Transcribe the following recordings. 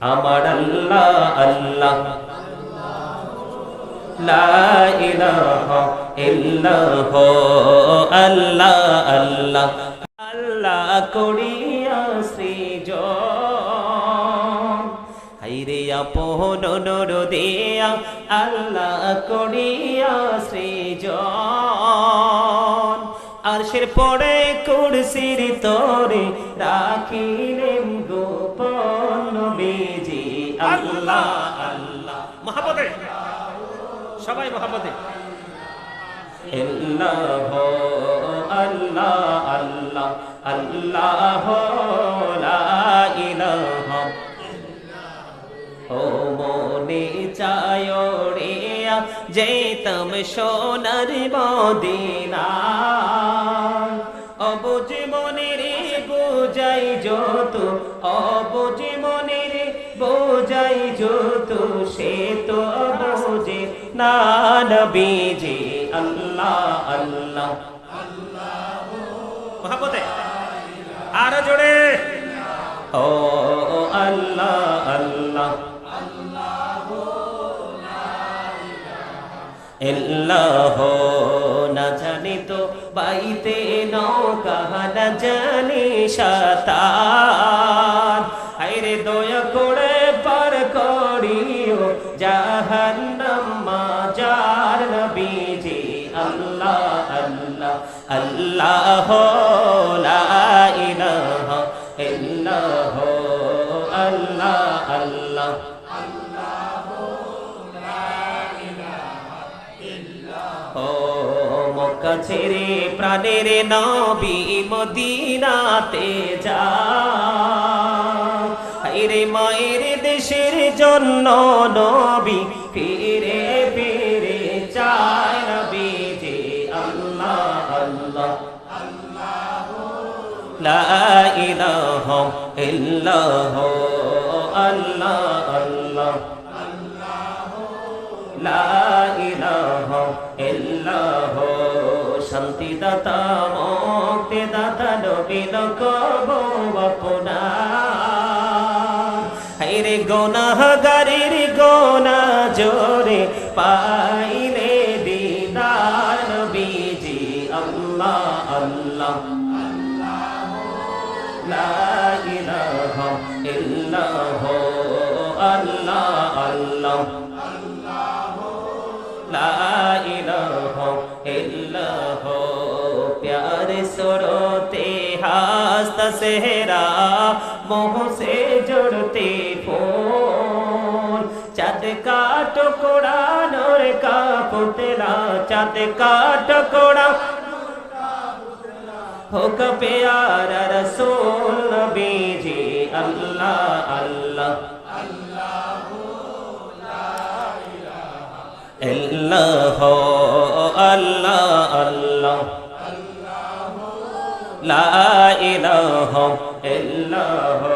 আমার আল্লাহ আল্লাহ আল্লাহ আল্লাহ আল্লাহ করিয়া সৃজন হাইরে আপন দিয়া আল্লাহ করিয়া সৃজন আরশের পড়ে কুরসির তরে রাখিলেন আল্লাহ মহাপদে। সবাই মহাপদে। আল্লাহ আল্লাহ আল্লাহ আল্লাহ লা ইলাহা। ও সোনার মদিনা। অবুজ মনে বোঝাই যত, অবুজ যত, সে তো বোঝে না নবীজি, আল্লাহ আল্লাহ। মহাপতে আরও জোরে। ও আল্লাহ আল্লাহ। না জানি তো বাইতে নৌকা, না জানি দয়া করে আল্লাহ আল্লাহ আল্লাহ আল্লাহ আল্লাহ। ছেড়ে প্রাণের নবী মদিনাতে যা। হাইরে মায়ের দেশের জন্য নবী, ফিরে ফিরে চায় নবী যে আল্লাহ আল্লাহ লা ইলাহা আল্লাহ আল্লাহ। লা ইলাহা ইল্লাহ শান্তি দাতা মুক্তি দাতা নবী কব হাইরে গোনাহগারের গোনা জোরে পাইলে দিদার নবীজি আল্লাহ আল্লাহ লা ইলাহা ইল্লাহ আল্লাহ আল্লাহ লা ইলাহা ইল্লাহ प्यारे सुरोते हास्त सेहरा मोह से जुड़ते फोन চাঁদে কাট কোড়ানোর কাপুতলা চাঁদে কাট কোড়া হোক পেয়ারা রসুল নবীজি আল্লাহ আল্লাহ। আল্লাহ আল্লাহ আল্লাহ। লা ইলাহা ইল্লাল্লাহ।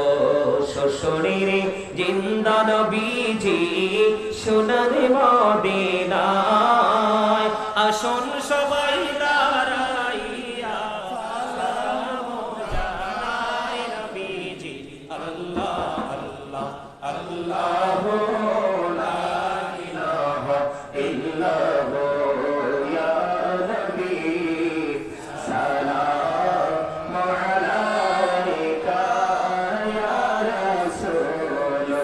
শ্বশুরের জিন্দা নবীজি সোনার মদিনায়। আসুন সবাই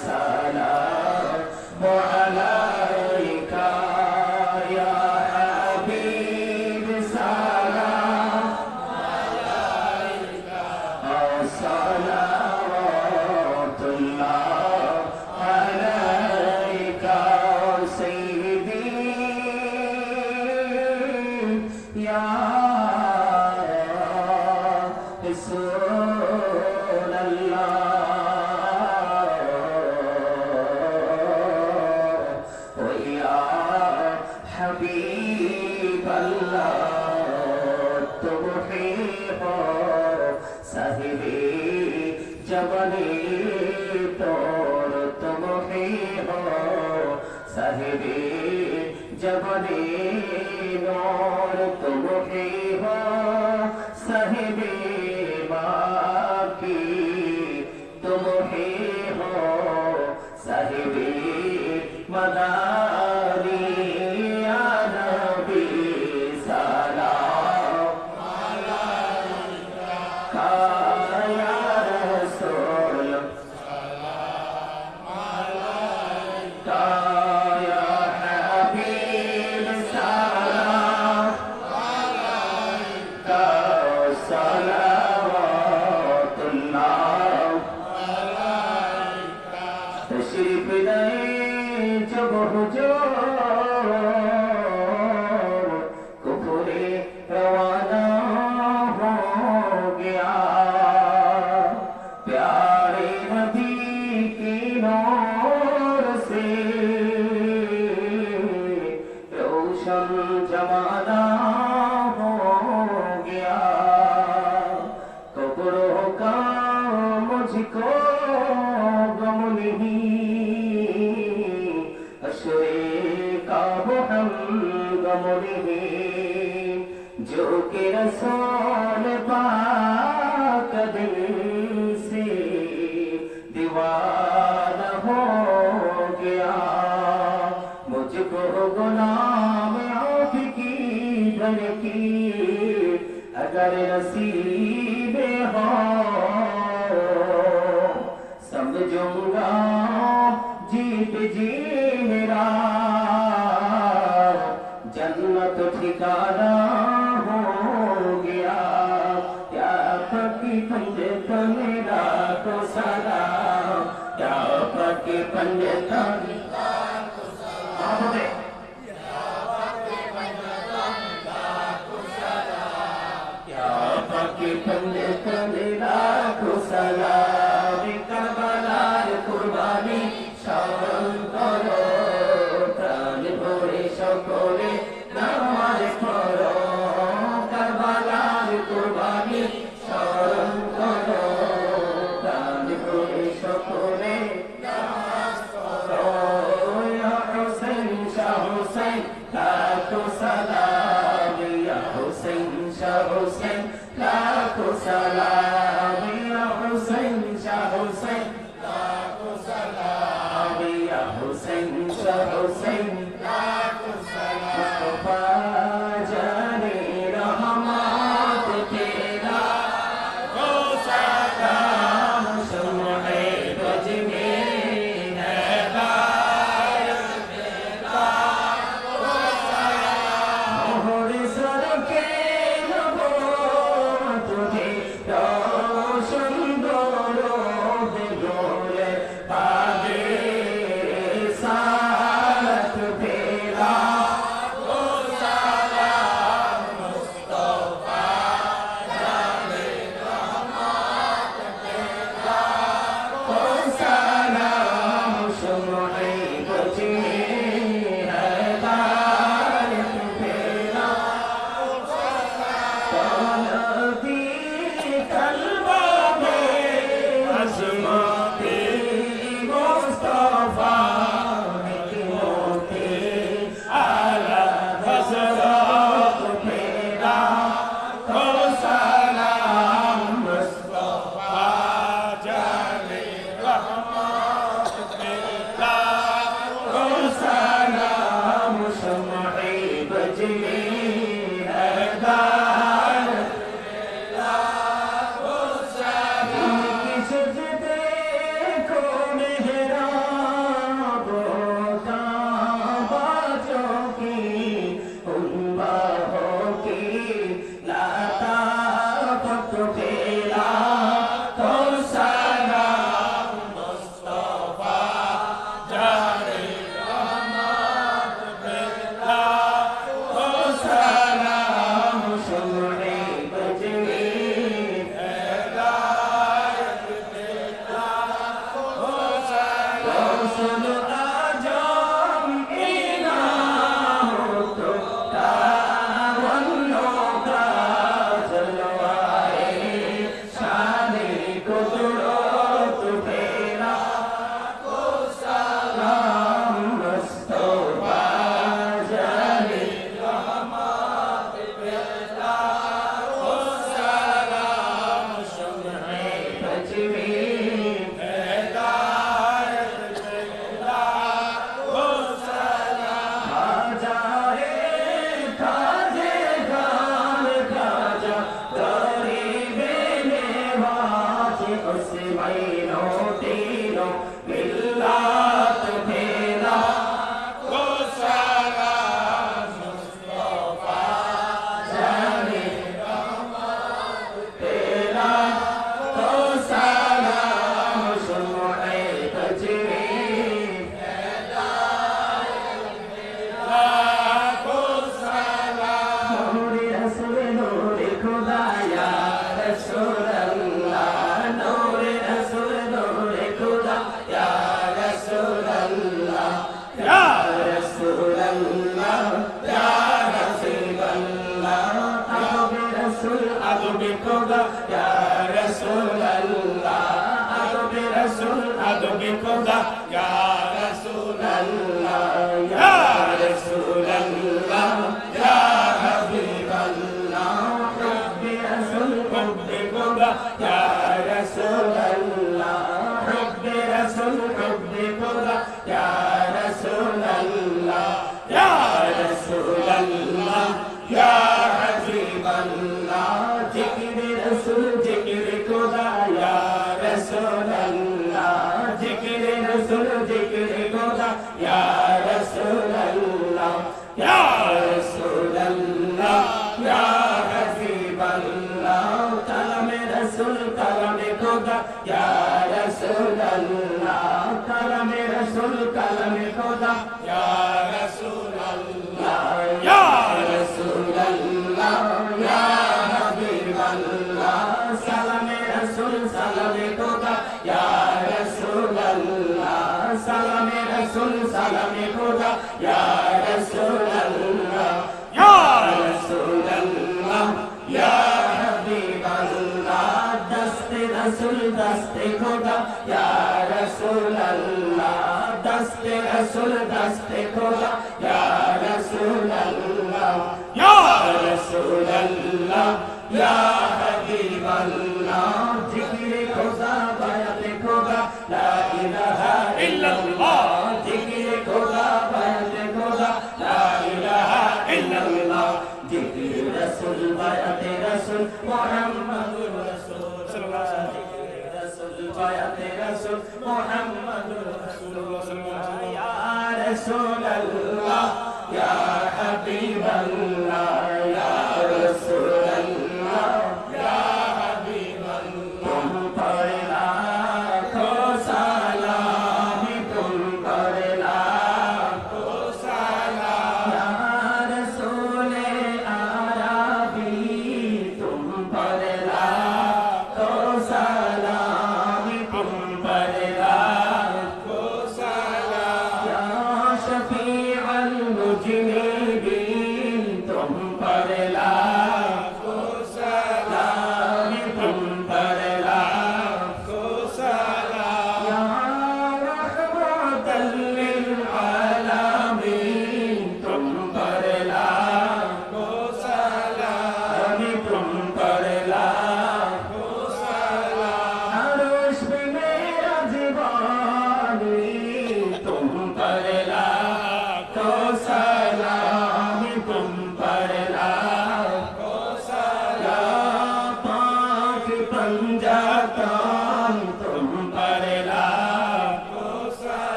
রাসূল হাবিব আল্লাহ دیوان ہو گیا۔ مجھ کو غلام آپ کی اگر نصیب ہو۔ سمجھوں گا جیت جی میرا۔ جنت ٹھکانہ سلام يا حسين يا حسين لا سلام Yeah. استقرا يا رسول الله يا رسول الله يا حبيب الله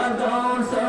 I don't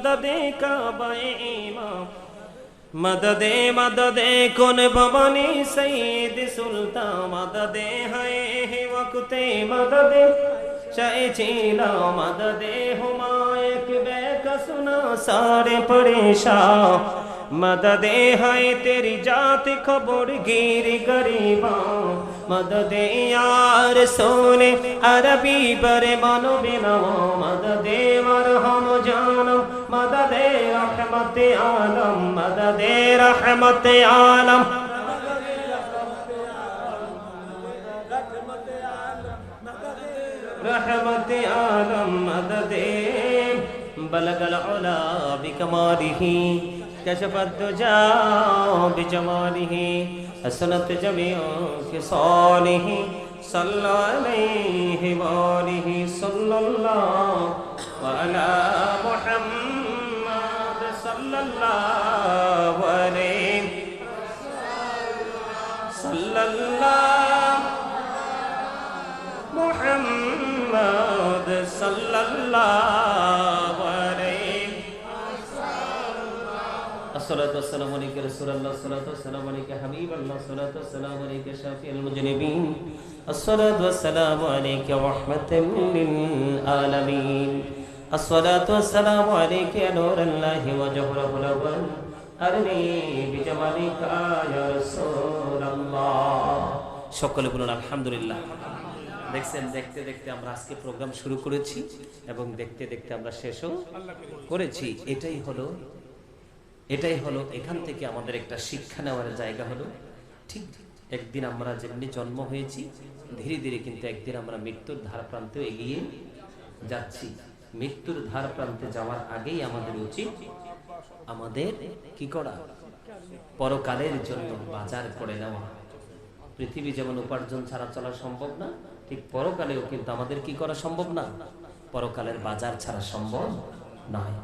মদদে কাবায় ইমাম। মদদে মদদে, কোন ভবানী সঈদ সুলতান মদদে হায় হে ওয়াক্তে মদদে। চাইছিল মদদে হুমায়ক বেকসুনা সারে পরেশা। মদদে হায় তেরি জাত খবর গির গরিবা। মদদে ইয়ার সোনে আরবি পরে মানবে নাও মদদে মরহম জানো رحمت عالم، مدد رحمت عالم. رحمت عالم، مدد. بلغ العلا بکماله، کشف الدجا بجماله، حسنت جمعی جميع صلی اللہ علیہ وآلہ صلی اللہ وعلى محمد صلى الله محمد صلى الله عليه الصلاة والسلام عليك رسول الله الصلاة والسلام عليك حبيب الله الصلاة والسلام عليك شافي المجنبين الصلاة والسلام عليك رحمة للعالمين الصلاة والسلام عليك يا نور الله وجهره الأول أرني بجمالك يا رسول الله সকলে বলুন, আলহামদুলিল্লাহ। দেখছেন, দেখতে দেখতে আমরা আজকে প্রোগ্রাম শুরু করেছি এবং দেখতে দেখতে আমরা শেষও করেছি। এটাই হলো এটাই হলো, এখান থেকে আমাদের একটা শিক্ষা নেওয়ার জায়গা হলো। ঠিক একদিন আমরা যেমনি জন্ম হয়েছি, ধীরে ধীরে কিন্তু একদিন আমরা মৃত্যুর ধার প্রান্তে এগিয়ে যাচ্ছি। মৃত্যুর ধার প্রান্তে যাওয়ার আগেই আমাদের উচিত আমাদের কি করা? পরকালের জন্য বাজার করে নেওয়া। পৃথিবী যেমন উপার্জন ছাড়া চলা সম্ভব না, ঠিক পরকালেও কিন্তু আমাদের কি করা সম্ভব না? পরকালের বাজার ছাড়া সম্ভব নয়।